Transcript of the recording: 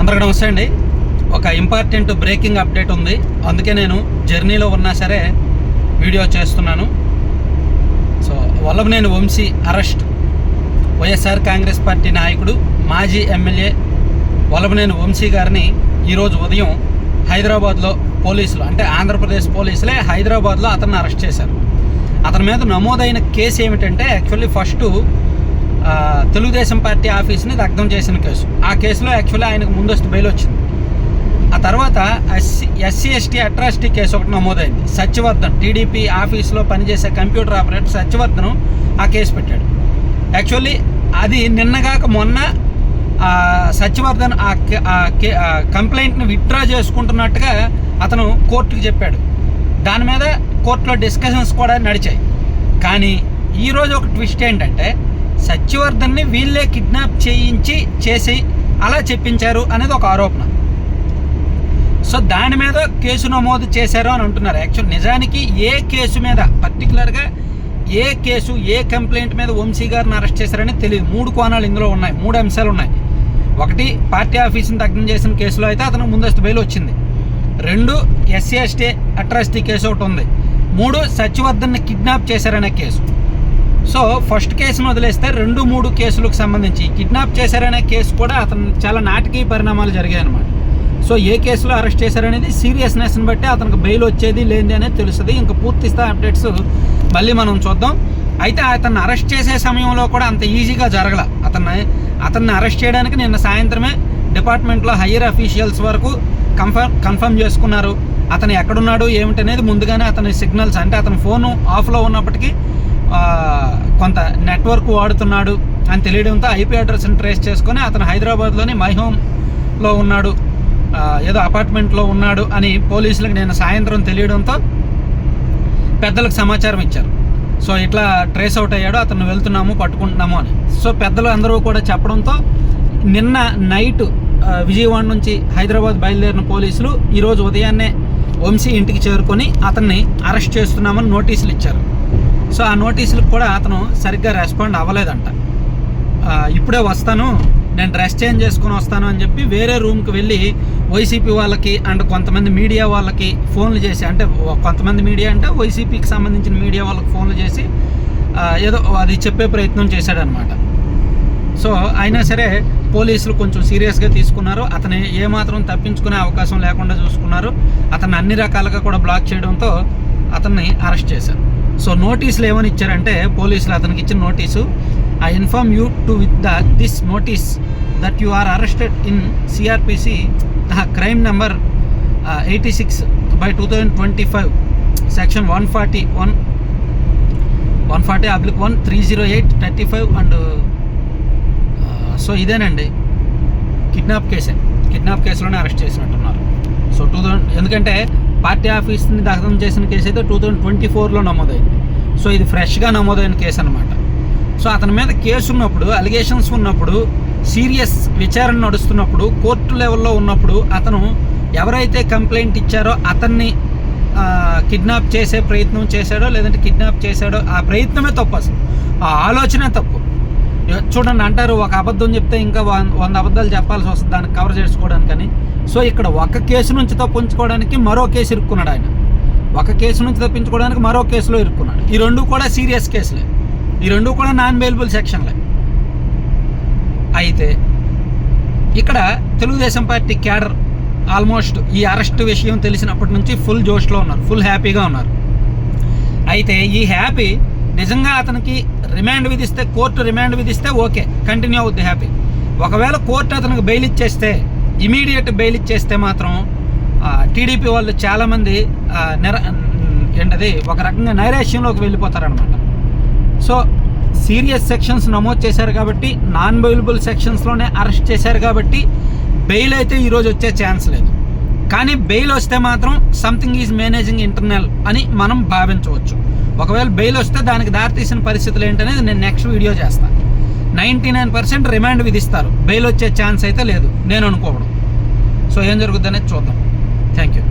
అందరికీ నమస్తే అండి. ఒక ఇంపార్టెంట్ బ్రేకింగ్ అప్డేట్ ఉంది. అందుకే నేను జర్నీలో ఉన్నా సరే వీడియో చేస్తున్నాను. So Vallabhaneni Vamsi arrest. YSR Congress party నాయకుడు మాజీ ఎమ్మెల్యే వల్లభనేని వంశీ గారిని ఈరోజు ఉదయం హైదరాబాద్లో పోలీసులు అంటే ఆంధ్రప్రదేశ్ పోలీసులే హైదరాబాద్లో అతన్ని అరెస్ట్ చేశారు. అతని మీద నమోదైన కేసు ఏమిటంటే యాక్చువల్లీ ఫస్ట్ తెలుగుదేశం పార్టీ ఆఫీస్ని దగ్ధం చేసిన కేసు. ఆ కేసులో యాక్చువల్లీ ఆయనకు ముందస్తు బెయిల్ వచ్చింది. ఆ తర్వాత SC SC ST atrocity case ఒకటి నమోదైంది. సత్యవర్ధన్ టీడీపీ ఆఫీస్లో పనిచేసే కంప్యూటర్ ఆపరేటర్ సత్యవర్ధన్ ఆ కేసు పెట్టాడు. యాక్చువల్లీ అది నిన్నగాక మొన్న సత్యవర్ధన్ ఆ కే- ఆ కే- ఆ కంప్లైంట్ని విత్డ్రా చేసుకుంటున్నట్టుగా అతను కోర్టుకి చెప్పాడు. దాని మీద కోర్టులో డిస్కషన్స్ కూడా నడిచాయి. కానీ ఈరోజు ఒక ట్విస్ట్ ఏంటంటే సత్యవర్ధన్ని వీళ్ళే కిడ్నాప్ చేయించి చేసి అలా చెప్పించారు అనేది ఒక ఆరోపణ. సో దాని మీద కేసు నమోదు చేశారు అని అంటున్నారు. యాక్చువల్ నిజానికి ఏ కేసు మీద పర్టికులర్గా ఏ కేసు ఏ కంప్లైంట్ మీద వంశీ గారిని అరెస్ట్ చేశారని తెలియదు. మూడు కోణాలు ఇందులో ఉన్నాయి మూడు అంశాలు ఉన్నాయి. ఒకటి పార్టీ ఆఫీసుని దగ్ధం చేసిన కేసులో అయితే అతను ముందస్తు బెయిల్ వచ్చింది. రెండు ఎస్సీ ఎస్టీ అట్రాసిటీ కేసు ఒకటి ఉంది. మూడు సత్యవర్ధన్ని కిడ్నాప్ చేశారనే కేసు. సో ఫస్ట్ కేసును వదిలేస్తే రెండు మూడు కేసులకు సంబంధించి కిడ్నాప్ చేశారనే కేసు కూడా అతను చాలా నాటకీయ పరిణామాలు జరిగాయి అనమాట సో ఏ కేసులో అరెస్ట్ చేశారనేది సీరియస్నెస్ని బట్టి అతనికి బెయిల్ వచ్చేది లేనిది అనేది తెలుస్తుంది. ఇంకా పూర్తి స్థాయి అప్డేట్స్ మళ్ళీ మనం చూద్దాం. అయితే అతన్ని అరెస్ట్ చేసే సమయంలో కూడా అంత ఈజీగా జరగల. అతన్ని అతన్ని అరెస్ట్ చేయడానికి నిన్న సాయంత్రమే డిపార్ట్మెంట్లో హయ్యర్ అఫీషియల్స్ వరకు కన్ఫర్మ్ కన్ఫర్మ్ చేసుకున్నారు. అతను ఎక్కడున్నాడు ఏమిటనేది ముందుగానే అతని సిగ్నల్స్ అంటే అతని ఫోను ఆఫ్లో ఉన్నప్పటికీ కొంత నెట్వర్క్ వాడుతున్నాడు అని తెలియడంతో ఐపీ అడ్రస్ని ట్రేస్ చేసుకొని అతను హైదరాబాద్లోని మై హోమ్లో ఉన్నాడు. ఏదో అపార్ట్మెంట్లో ఉన్నాడు అని పోలీసులకు నేను సాయంత్రం తెలియడంతో పెద్దలకు సమాచారం ఇచ్చారు. సో ఇట్లా ట్రేస్ అవుట్ అయ్యాడు అతను వెళ్తున్నాము పట్టుకుంటున్నాము అని. సో పెద్దలు అందరూ కూడా చెప్పడంతో నిన్న నైట్ విజయవాడ నుంచి హైదరాబాద్ బయలుదేరిన పోలీసులు ఈరోజు ఉదయాన్నే వంశీ ఇంటికి చేరుకొని అతన్ని అరెస్ట్ చేస్తున్నామని నోటీసులు ఇచ్చారు. సో ఆ నోటీసులకు కూడా అతను సరిగ్గా రెస్పాండ్ అవ్వలేదంట. ఇప్పుడే వస్తాను నేను డ్రెస్ చేంజ్ చేసుకుని వస్తాను అని చెప్పి వేరే రూమ్కి వెళ్ళి వైసీపీ వాళ్ళకి అండ్ కొంతమంది మీడియా వాళ్ళకి ఫోన్లు చేసి అంటే కొంతమంది మీడియా అంటే వైసీపీకి సంబంధించిన మీడియా వాళ్ళకి ఫోన్లు చేసి ఏదో అది చెప్పే ప్రయత్నం చేశాడనమాట. సో అయినా సరే పోలీసులు కొంచెం సీరియస్గా తీసుకున్నారు. అతని ఏమాత్రం తప్పించుకునే అవకాశం లేకుండా చూసుకున్నారు. అతన్ని అన్ని రకాలుగా కూడా బ్లాక్ చేయడంతో అతన్ని అరెస్ట్ చేశారు. సో నోటీసులు ఏమని ఇచ్చారంటే పోలీసులు అతనికి ఇచ్చిన notice I inform you to with the this notice that you are arrested in CrPC crime number eighty six by two thousand twenty five section one forty one one forty oblique one three zero eight thirty five and so ఇదేనండి. Kidnap కేసే. Kidnap కేసులోనే arrest చేసినట్టున్నారు. So two thousand ఎందుకంటే party ఆఫీస్ని దగ్ధం చేసిన case అయితే two thousand twenty ఫోర్లో నమోదైంది. సో ఇది ఫ్రెష్గా నమోదైన కేసు అనమాట సో అతని మీద కేసు ఉన్నప్పుడు అలిగేషన్స్ ఉన్నప్పుడు సీరియస్ విచారణ నడుస్తున్నప్పుడు కోర్టు లెవెల్లో ఉన్నప్పుడు అతను ఎవరైతే కంప్లైంట్ ఇచ్చారో అతన్ని కిడ్నాప్ చేసే ప్రయత్నం చేశాడో లేదంటే కిడ్నాప్ చేశాడో ఆ ప్రయత్నమే తప్పు అసలు. ఆ ఆలోచనే తప్పు. చూడండి అంటారు ఒక అబద్ధం చెప్తే ఇంకా వంద అబద్ధాలు చెప్పాల్సి వస్తుంది దాన్ని కవర్ చేసుకోవడానికని. సో ఇక్కడ ఒక కేసు నుంచి తప్పించుకోవడానికి మరో కేసు ఇరుక్కున్నాడు ఆయన. ఒక కేసు నుంచి తప్పించుకోవడానికి మరో కేసులో ఇరుక్కున్నాడు. ఈ రెండు కూడా సీరియస్ కేసులే. ఈ రెండు కూడా నాన్ బెయిలబుల్ సెక్షన్లే అయితే ఇక్కడ తెలుగుదేశం పార్టీ క్యాడర్ ఆల్మోస్ట్ ఈ అరెస్ట్ విషయం తెలిసినప్పటి నుంచి ఫుల్ జోష్లో ఉన్నారు. ఫుల్ హ్యాపీగా ఉన్నారు. అయితే ఈ హ్యాపీ నిజంగా అతనికి రిమాండ్ విధిస్తే కోర్టు రిమాండ్ విధిస్తే ఓకే. కంటిన్యూ అవుద్ది హ్యాపీ. ఒకవేళ కోర్టు అతనికి బెయిల్ ఇచ్చేస్తే ఇమీడియట్ బెయిల్ ఇచ్చేస్తే మాత్రం టీడీపీ వాళ్ళు చాలామంది ఆ, నిర ఏంటది ఒక రకంగా నైరాశ్యంలోకి వెళ్ళిపోతారనమాట సో సీరియస్ సెక్షన్స్ నమోదు చేశారు కాబట్టి నాన్ బెయిలబుల్ సెక్షన్స్లోనే అరెస్ట్ చేశారు కాబట్టి బెయిల్ అయితే ఈరోజు వచ్చే ఛాన్స్ లేదు. కానీ బెయిల్ వస్తే మాత్రం సంథింగ్ ఈజ్ మేనేజింగ్ ఇంటర్నల్ అని మనం భావించవచ్చు. ఒకవేళ బెయిల్ వస్తే దానికి దారితీసిన పరిస్థితులు ఏంటనేది నేను నెక్స్ట్ వీడియో చేస్తాను. నైంటీ నైన్ పర్సెంట్ రిమాండ్ విధిస్తారు. బెయిల్ వచ్చే ఛాన్స్ అయితే లేదు. నేను అనుకోవడం సో ఏం జరుగుతుందనేది చూద్దాం. Thank you.